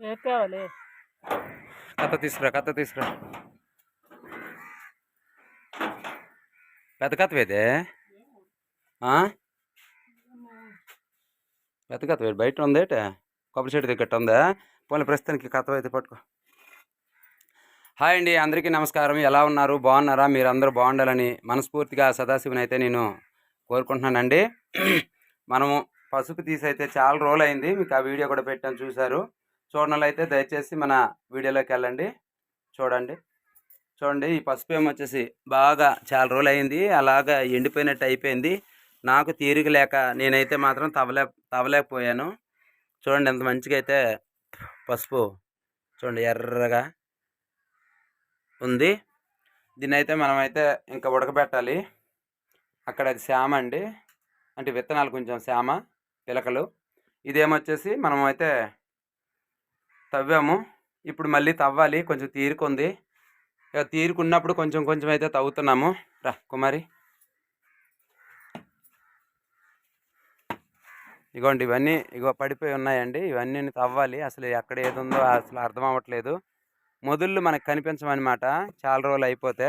ఏ కావాలి కథ తీసుకురా కథ తీసుకురా. పెద్ద కథ వేదే? పెద్ద కథ వేడు బయట ఉందేట కొబ్బరి చెట్టు దగ్గర ఉందా? పోనీ ప్రస్తుతానికి కథ అయితే పట్టుకో. హాయ్ అండి అందరికీ నమస్కారం. ఎలా ఉన్నారు? బాగున్నారా? మీరు బాగుండాలని మనస్ఫూర్తిగా సదాశివుని అయితే నేను కోరుకుంటున్నానండి. మనము పసుపు తీసి అయితే చాలా రోజులు అయింది మీకు ఆ వీడియో కూడా పెట్టాను చూశారు. చూడనలు దయచేసి మన వీడియోలోకి వెళ్ళండి. చూడండి. చూడండి ఈ పసుపు ఏమో వచ్చేసి బాగా చాలా రోజులు అయింది అలాగా ఎండిపోయినట్టు అయిపోయింది. నాకు తీరిక లేక నేనైతే మాత్రం తవలే తవలేకపోయాను చూడండి ఎంత మంచిగా అయితే పసుపు చూడండి ఎర్రగా ఉంది. దీన్ని అయితే మనమైతే ఇంకా ఉడకబెట్టాలి. అక్కడ అది శ్యామ అండి. అంటే విత్తనాలు కొంచెం శ్యామ పిలకలు. ఇదేమొచ్చేసి మనమైతే తవ్వాము. ఇప్పుడు మళ్ళీ తవ్వాలి. కొంచెం తీరుకుంది. ఇక తీరుకున్నప్పుడు కొంచెం కొంచెం అయితే తవ్వుతున్నాము. రా కుమారి. ఇగోండి ఇవన్నీ ఇగో పడిపోయి ఉన్నాయండి. ఇవన్నీ తవ్వాలి. అసలు ఎక్కడ ఏది ఉందో అసలు అర్థం అవ్వట్లేదు. మొదళ్ళు మనకు కనిపించమన్నమాట. చాలా రోజులు అయిపోతే.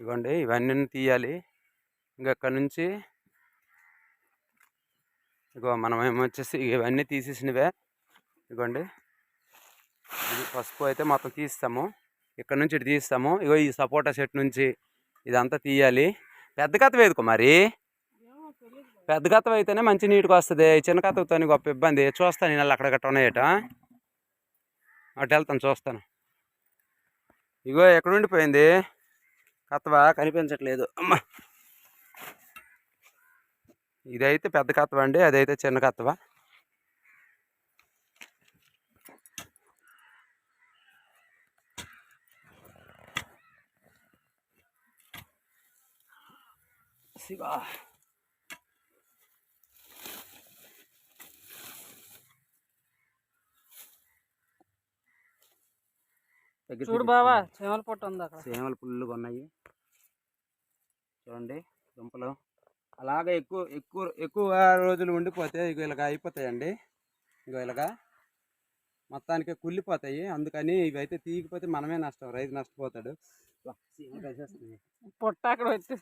ఇగోండి ఇవన్నీ తీయాలి. ఇంకా నుంచి ఇగో మనం ఏమొచ్చేసి ఇవన్నీ తీసేసినవే. ఇగోండి. ఇది పసుపు అయితే మొత్తం తీస్తాము. ఇక్కడ నుంచి ఇటు తీస్తాము. ఇగో ఈ సపోటా చెట్టు నుంచి ఇదంతా తీయాలి. పెద్ద కథ వేదుకో మరి? పెద్ద కథ అయితేనే మంచి నీట్గా వస్తుంది. చిన్న కథతో గొప్ప ఇబ్బంది. చూస్తాను నేను అక్కడ గట్ట ఉన్నాయట. అటు వెళ్తాను చూస్తాను. ఇగో ఎక్కడ ఉండిపోయింది? కథవా? కనిపించట్లేదు. అమ్మ. ఇదైతే పెద్ద కథవ అండి అదైతే చిన్న కథవ శివా. చూడు. బావా చీమల పొట్ట ఉంది అక్కడ. చీమలు పుల్లుగా ఉన్నాయి చూడండి దుంపలు. అలాగే ఎక్కువ ఎక్కువ ఎక్కువ రోజులు ఉండిపోతే ఇక ఇలాగ అయిపోతాయండి ఇక ఇలాగా మొత్తానికి కుళ్ళిపోతాయి అందుకని ఇవి అయితే తీయకపోతే మనమే నష్టం రైతు నష్టపోతాడు. పొట్ట అక్కడ వచ్చి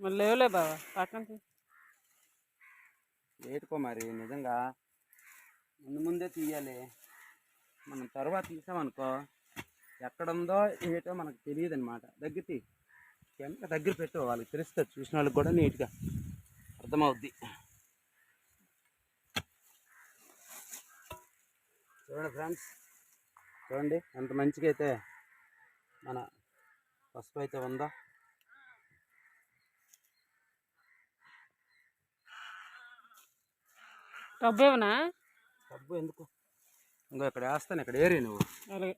మళ్ళీ లేవులే బావా పక్కన తీ. ఏటుకో మరి నిజంగా ముందు ముందే తీయాలి. మనం తర్వాత తీసామనుకో ఎక్కడుందో ఏటో మనకు తెలియదు అనమాట దగ్గర తీ దగ్గర పెట్టు వాళ్ళకి తెలుస్తుంది. చూసిన వాళ్ళకి కూడా నీట్గా అర్థమవుద్ది. చూడండి ఫ్రెండ్స్ చూడండి ఎంత మంచిగా అయితే మన పసుపు అయితే ఉందో. డబ్బేవనా? డబ్బు ఎందుకు? ఇంకో ఇక్కడ వేస్తాను ఇక్కడ ఏరి నువ్వు. అలాగే.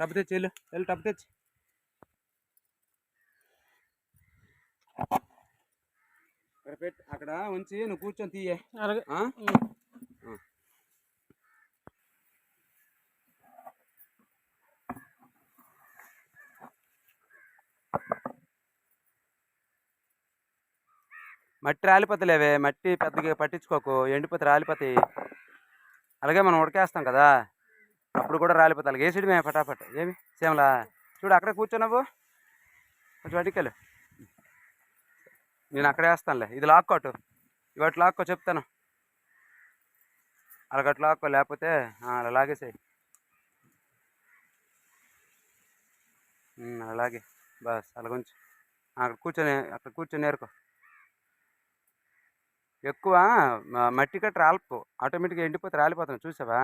టబ్బు తెచ్చి వెళ్ళు. వెళ్ళి టబ్బు తెచ్చి. ఇక్కడ పెట్టి అక్కడ ఉంచి నువ్వు కూర్చొని తీయే. అలాగే. మట్టి రాలిపోతలేవే మట్టి పెద్దగా పట్టించుకోకు ఎండిపోతే రాలిపోతాయి. అలాగే మనం ఉడకేస్తాం కదా. అప్పుడు కూడా రాలిపోతాయి. అలాగే వేసిడమే పటాపట్ ఏమి? సేమలా? చూడు అక్కడే కూర్చున్నావు? కొంచెం అడికెళ్ళు నేను అక్కడే వేస్తానులే. ఇది లాక్కోటు ఇవాటి లాక్కో చెప్తాను. అలాగట్ లాక్కో లేకపోతే అలా లాగేసాయి. అలాగే బస్ అలాగుంచు. అక్కడ కూర్చొని అక్కడ కూర్చొని నేర్కో ఎక్కువ మట్టి కట్ట రాలిపో ఆటోమేటిక్గా ఎండిపోతే రాలిపోతాను. చూసావా.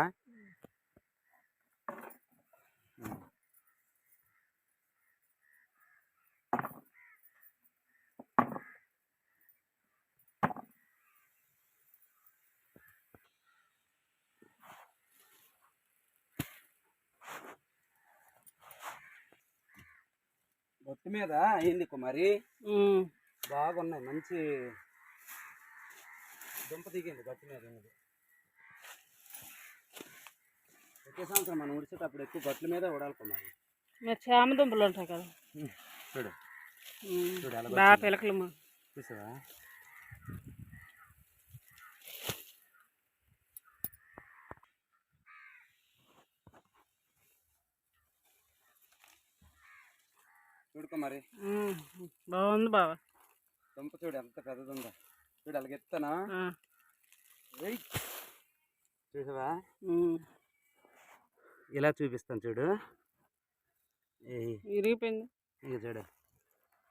బొట్టు మీద అయింది కుమారి. బాగున్నాయి. మంచి దుంప దిగింది గట్టి మీద ఉన్నది ప్రతి సంవత్సరం మనం ఉడిచేటప్పుడు ఎక్కువ బట్టల మీద ఉడాలి కుమారి మరి చామ దుంపలు ఉంటాయి కదా చూడు. చూడు బాగా. పిలకలు చూసావా చూడుకో మరి. బాగుంది బావా దుంప చూడు ఎంత పెద్దదుందో చూడు అలాగ ఎత్తానా. చూసావా. ఇలా చూపిస్తాను చూడు. ఇరిగిపోయింది చూడు.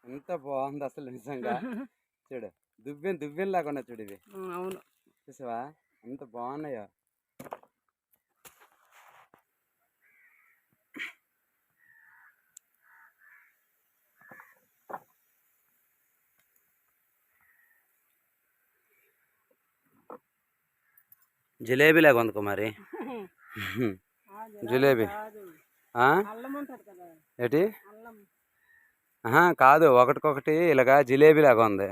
ఎంత బాగుంది అసలు నిజంగా. చూడు. దువ్వెన్ దువ్వెన్ లాగా ఉన్నది చూడు ఇవి. అవును. చూసావా? ఎంత బాగున్నాయో. జిలేబీ. లాగా ఉంది కుమారి జిలేబీ ఏంటి? కాదు ఒకటికొకటి ఇలాగా జిలేబీ లాగా ఉంది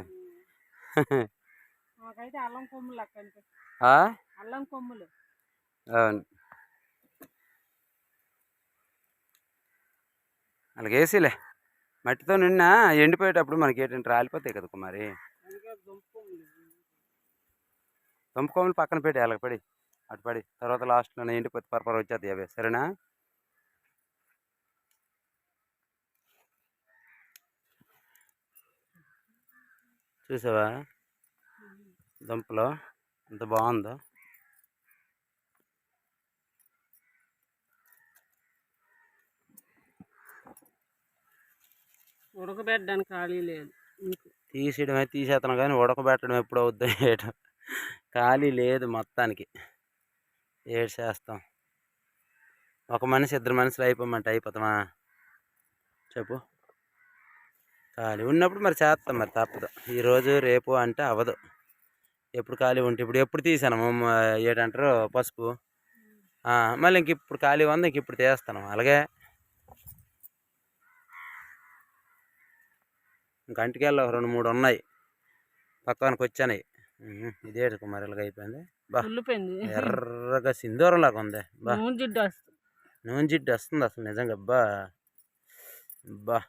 అవును. అలాగే వేసిలే మట్టితో నిన్న ఎండిపోయేటప్పుడు మనకి ఏంటంటే రాలిపోతాయి కదా కుమారి అందుకే దుంప కొమ్ములు తుంపకొమ్మలు పక్కన పెట్టి అలాగ పడి అటు పడి తర్వాత లాస్ట్లో ఎండిపోతే పరపర వచ్చేది అవే సరేనా? చూసావా? దుంపలో ఎంత బాగుందో. ఉడకబెట్టడానికి ఖాళీ లేదు. తీసేయడమే తీసేస్తాను కానీ ఉడకబెట్టడం ఎప్పుడు అవుద్దో ఏటో. ఖాళీ లేదు మొత్తానికి. ఏడు చేస్తాం. ఒక మనిషి ఇద్దరు మనుషులు అయిపోమంటే అయిపోతామా? చెప్పు. ఖాళీ ఉన్నప్పుడు మరి చేస్తాం మరి తప్పదు. ఈరోజు రేపు అంటే అవ్వదు. ఎప్పుడు ఖాళీ ఉంటే ఇప్పుడు ఎప్పుడు తీసాను ఏంటంటారు? పసుపు. మళ్ళీ ఇంక ఇప్పుడు ఖాళీ ఉంది ఇంక ఇప్పుడు తీస్తాను. అలాగే ఇంక రెండు మూడు ఉన్నాయి. పక్కనకి వచ్చాయి ఇదే కుమార్ ఇలాగ అయిపోయింది. బా ఉల్లిపోయింది ఎర్రగా సింధూరం లాగా ఉంది. బా. నూనె జిడ్డు వస్తుంది నూనె జిడ్డు వస్తుంది అసలు నిజంగా. బా బా.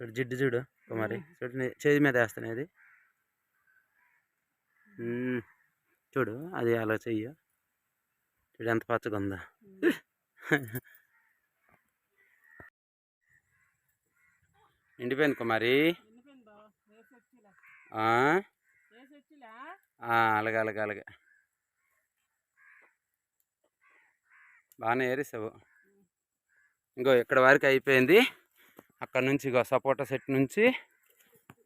చూడు జిడ్డు చూడు కుమారి చూడు చేతి మీద వేస్తాను ఇది మ్మ్. చూడు అది అలా చెయ్యి. చూడు ఎంత పచ్చగా ఉందా. ఎండిపోయింది కుమారి ఉల్లిపోయింది బావ వేసి వచ్చిలా ఆ? వేసి వచ్చిలా ఆ, అలాగే అలాగే అలాగే. బాగానే ఏరిసావు. ఇంకో ఇక్కడ వరకు అయిపోయింది. అక్కడ నుంచి ఇగో సపోటా సెట్ నుంచి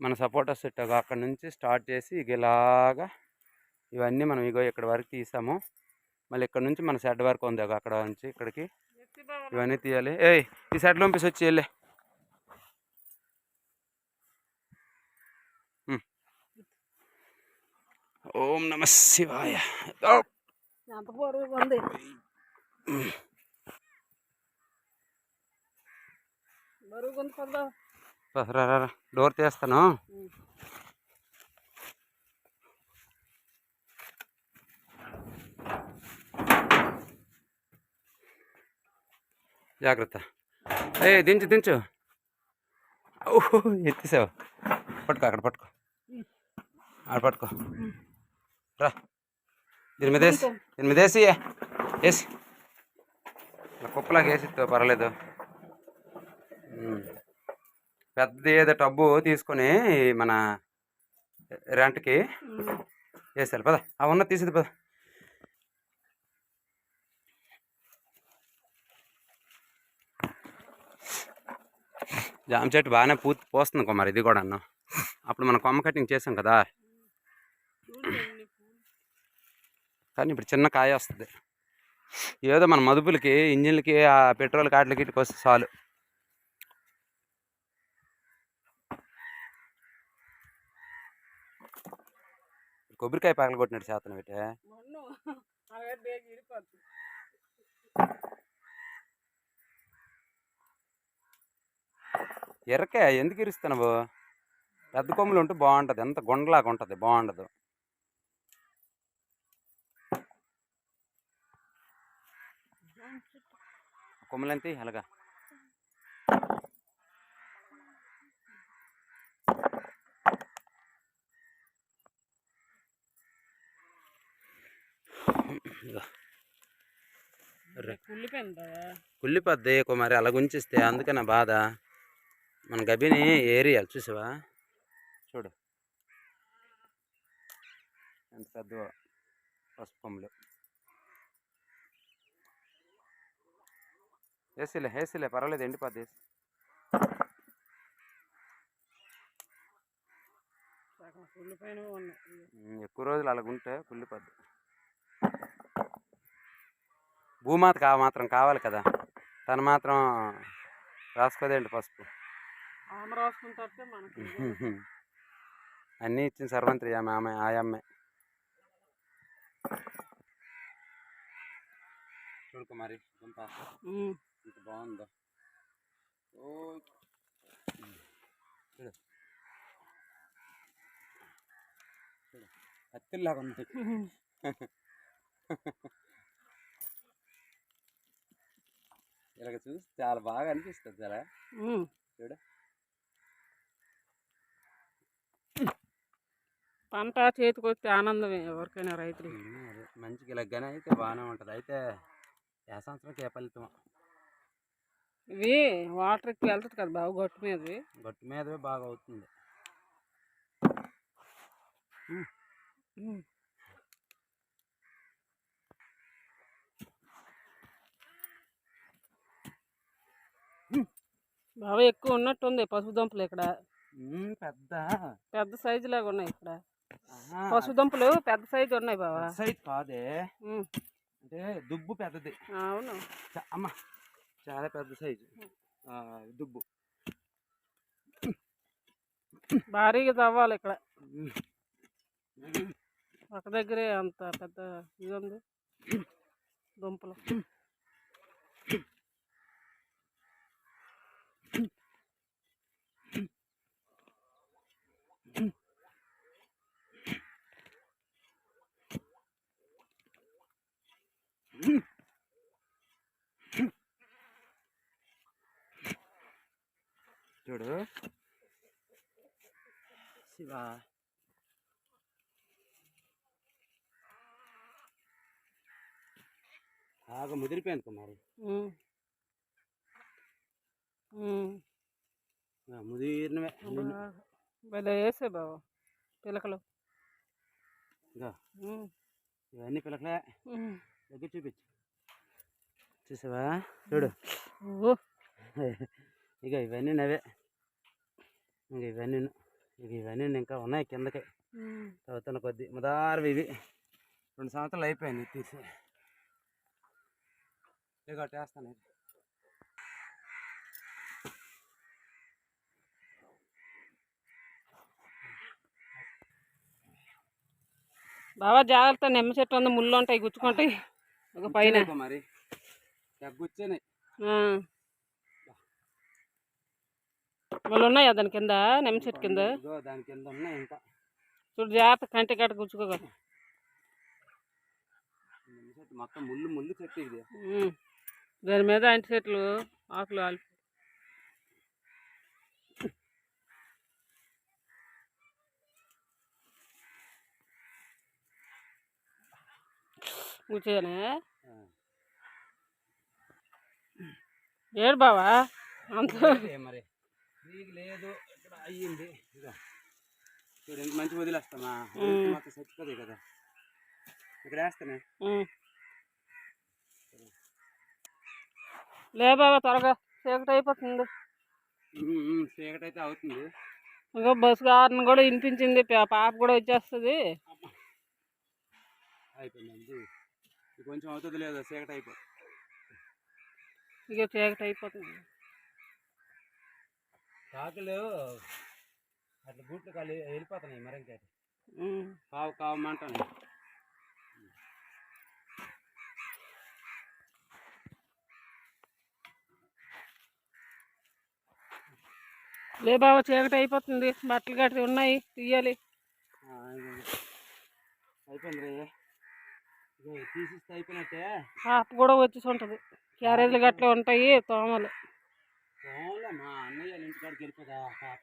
మన సపోటా సెట్ అక్కడ నుంచి స్టార్ట్ చేసి ఇక ఇలాగా ఇవన్నీ మనం ఇగో ఇక్కడ వరకు తీసాము. మళ్ళీ ఇక్కడ నుంచి మన సెడ్ వరకు ఉంది అక్కడ నుంచి ఇక్కడికి. ఇవన్నీ తీయాలి. ఏయ్ ఈ సెట్ పంపిసి వచ్చి వెళ్ళే. ఓం నమ శివాయ. డోర్ తీస్తాను. జాగ్రత్త. ఏ దించు దించు. ఓహో ఎత్తేసావు. పట్టుకో అక్కడ పట్టుకో. అక్కడ పట్టుకో. రా. దీని మీద వేసి దీని మీద వేసి వేసి. ఇలా కుప్పలాగా వేసి పర్వాలేదు. ఉమ్. పెద్దది ఏదో టబ్బు తీసుకొని మన రెంట్కి వేసేయాలి. పద. ఆ ఉన్న తీసేది పద. జామ చెట్టు బాగానే పూర్తి పోస్తుంది కుమార్ ఇది కూడా అన్న అప్పుడు మనం కొమ్మ కటింగ్ చేసాం కదా. కానీ ఇప్పుడు చిన్న కాయ వస్తుంది. ఏదో మన మదుపులకి ఇంజిన్లకి ఆ పెట్రోల్ కాట్లకి ఇటుకు వస్తే చాలు. కొబ్బరికాయ పగల కొట్టినట్టు చేతను పెట్టే ఎర్రకాయ ఎందుకు ఇరుస్తున్నావు? పెద్ద కొమ్ములు ఉంటే బాగుంటుంది. ఎంత గుండలాగా ఉంటుంది. బాగుండదు. కొమ్మలంతే అలాగా? కుళ్ళిపోద్ది కుమారి అలా ఉంచిస్తే అందుకే నా బాధ. మన గబిని ఏరియాలి చూసావా? చూడు. ఎంత పెద్ద పసుపు కొమ్మలు. వేసిలే వేసిలే పర్వాలేదు ఎండిపోద్ది ఉమ్, ఎక్కువ రోజులు అలాగుంటే కుళ్ళిపోద్ది. భూమాత కా మాత్రం కావాలి కదా. తను మాత్రం రాసుకోదేంటి పసుపు? ఆమె రాసుకుంటే మనకి అన్నీ ఇచ్చిన సర్వంత్రి ఆమె ఆమె ఆ అమ్మాయి చూడుకో మరి. ఇంత బాగుందో? ఓ చూడు. చూడు. కత్తిలాగా ఉంది. ఇలాగ చూసి చాలా బాగా అనిపిస్తుంది చాలా. చూడు. పంట చేతికి వస్తే ఆనందమే ఎవరికైనా రైతులు మంచిగా ఇలాగనే అయితే బాగానే ఉంటుంది. అయితే ఏ సంవత్సరంకి ఏ ఫలితం ఇవి వాటర్కి వెళ్తుంది కదా బాబు గట్టు మీదవి. గట్టు మీదవే బాగా అవుతుంది. బాగా ఎక్కువ ఉన్నట్టుంది పసుపు దుంపలు ఇక్కడ. పెద్ద. పెద్ద సైజు లాగా ఉన్నాయి ఇక్కడ. పసుపు దుంపలు పెద్ద సైజు ఉన్నాయి బావా. పెద్ద సైజ్ కాదే. అంటే దుబ్బు పెద్దది. అవును. అమ్మ. చాలా పెద్ద సైజు. ఆ, దుబ్బు. భారీగా తవ్వాలి ఇక్కడ. ఉమ్. ఒక దగ్గరే అంత పెద్ద ఇది ఉంది. దుంపలు. చూడు. శివ. బాగా ముదిరిపోయింది కుమారి. ముదిరినవే. భలే వేసే బావ. పిలకలు. ఇవన్నీ పిల్లకలే ఉమ్. దగ్గర చూపించు. చూసావా? చూడు. ఇక ఇవన్నీ నవే. ఇంక ఇవన్నీ ఇక ఇవన్నీ ఇంకా ఉన్నాయి కిందకి. చదువుతున్న కొద్ది ముదారు ఇవి. రెండు సంవత్సరాలు అయిపోయింది ఇది తీసి ఇక వేస్తాను బాగా జాగ్రత్త నిమ్మ చెట్టు ఉంది ముళ్ళు ఉంటాయి గుచ్చుకుంటాయి. ఒక పైన. మరి. తగ్గుచ్చాయి ఆ. ముళ్ళు ఉన్నాయా దాని కింద? నిమ్మ చెట్టు కింద? దాని కింద ఉన్నాయి ఇంకా. చూడు జాగ్రత్త కంటి కట్ట చెట్టు మొత్తం ముళ్ళు ముళ్ళు చెట్టు ఇది. దాని మీద అంటి చెట్లు ఆకులు ఆలు. కూర్చోనే. ఏడు బావా? అంత. మరి నీకు లేదు. ఇక్కడ అయ్యింది. ఇక చూడు ఎంత మంచి వదిలేస్తామా. మొత్తం చచ్చిపోతాయి కదా. ఇక్కడ వేస్తానే. లే బాబా త్వరగా చీకటి అయిపోతుంది. చీకటి అయితే అవుతుంది. ఇంకా బస్సు గారిని కూడా వినిపించింది. పాప కూడా వచ్చేస్తుంది. అయిపోయింది ఇది ఇది కొంచెం అవుతుంది లేదా? చీకటి అయిపోతుంది ఇక చీకటి అయిపోతుంది. కాకులు అట్లా గుట్లు కాలి వెళ్ళిపోతున్నాయి మరి ఇంకా. కావు కావమంటాను లే బాబా చీకటి అయిపోతుంది. బట్టలు గట్టి ఉన్నాయి. తీయాలి. అయిపోయింది తీసిస్తే అయిపోయినట్టే. కూడా వచ్చేసి ఉంటుంది. క్యారేజీలు గట్లా ఉంటాయి తోమలు. మా అన్నయ్య ఇంటికాడికి వెళ్ళిపోదా పాప.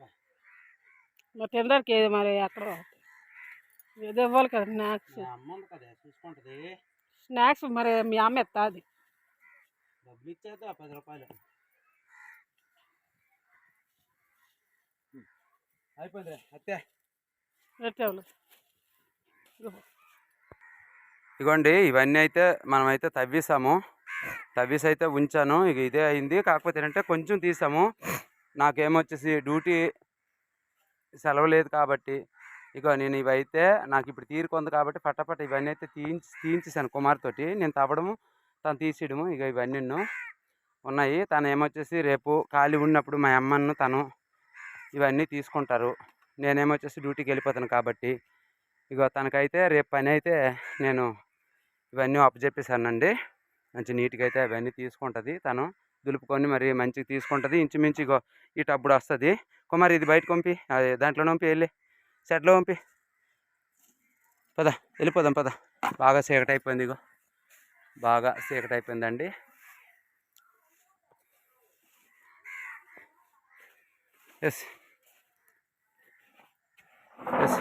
మరి తినడానికి ఏది మరి అక్కడ? ఏదో ఇవ్వాలి కదా? స్నాక్స్. అమ్మ ఉంది కదా చూసుకుంటది. స్నాక్స్ మరి మీ అమ్మ ఎత్తాది డబ్బులు ఇచ్చేద్దా పది రూపాయలు. అయిపోయిందిరే అత్తే. పెట్టేవాళ్ళు ఇగోండి ఇవన్నీ అయితే మనమైతే తవ్వేసాము. టబీస్ అయితే ఉంచాను. ఇక ఇదే అయింది. కాకపోతే ఏంటంటే కొంచెం తీసాము. నాకేమొచ్చేసి డ్యూటీ సెలవు లేదు కాబట్టి ఇగో నేను ఇవైతే నాకు ఇప్పుడు తీరుకుంది కాబట్టి పట్టపట్ట ఇవన్నీ అయితే తీయించి తీయించేసాను కుమార్తోటి. నేను తవ్వడము తను తీసేయడము ఇక ఇవన్నీ ఉన్నాయి. తను ఏమొచ్చేసి రేపు ఖాళీ ఉన్నప్పుడు మా అమ్మను తను ఇవన్నీ తీసుకుంటారు. నేనేమొచ్చేసి డ్యూటీకి వెళ్ళిపోతాను కాబట్టి ఇగో తనకైతే రేపు పని అయితే నేను ఇవన్నీ అప్పచెప్పేశానండి. మంచి నీట్గా అయితే అవన్నీ తీసుకుంటుంది. తను దులుపుకొని మరి మంచిగా తీసుకుంటుంది. ఇంచుమించు ఇగో ఈ టబ్బుడు వస్తుంది. కుమార్ ఇది బయట పంపి అది దాంట్లో పంపి వెళ్ళి షెడ్లో పంపి పద వెళ్ళిపోదాం పద. బాగా చీకటి అయిపోయింది ఇగో. బాగా చీకటి అయిపోయిందండి ఎస్. ఎస్.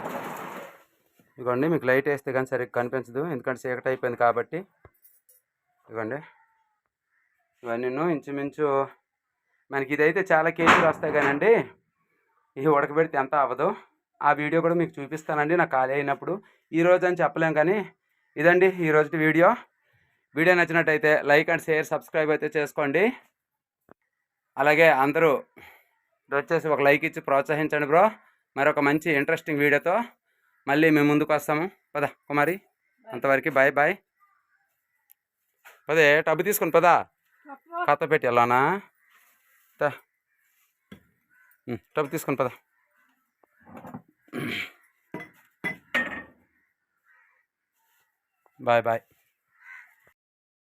ఇదిగోండి మీకు లైట్ వేస్తే కానీ సరిగ్గా కనిపించదు. ఎందుకంటే చీకటి అయిపోయింది కాబట్టి. ఇదిగోండి ఇవన్నీ ఇంచుమించు మనకి ఇదైతే చాలా కేజీలు వస్తాయి కానండి. ఇవి ఉడకబెడితే ఎంత అవ్వదు. ఆ వీడియో కూడా మీకు చూపిస్తానండి. నాకు ఖాళీ అయినప్పుడు. ఈ రోజు అని చెప్పలేం కానీ ఇదండి ఈ రోజు వీడియో. వీడియో నచ్చినట్టయితే లైక్ అండ్ షేర్ సబ్స్క్రైబ్ అయితే చేసుకోండి. అలాగే అందరూ వచ్చేసి ఒక లైక్ ఇచ్చి ప్రోత్సహించండి బ్రో. మరొక మంచి ఇంట్రెస్టింగ్ వీడియోతో మళ్ళీ మేము ముందుకు వస్తాము. పద కుమారి అంతవరకు బాయ్ బాయ్. పదే టబ్బు తీసుకుని పదా. కథ పెట్టి వెళ్ళానా టబ్బు తీసుకుని పద. Bye bye.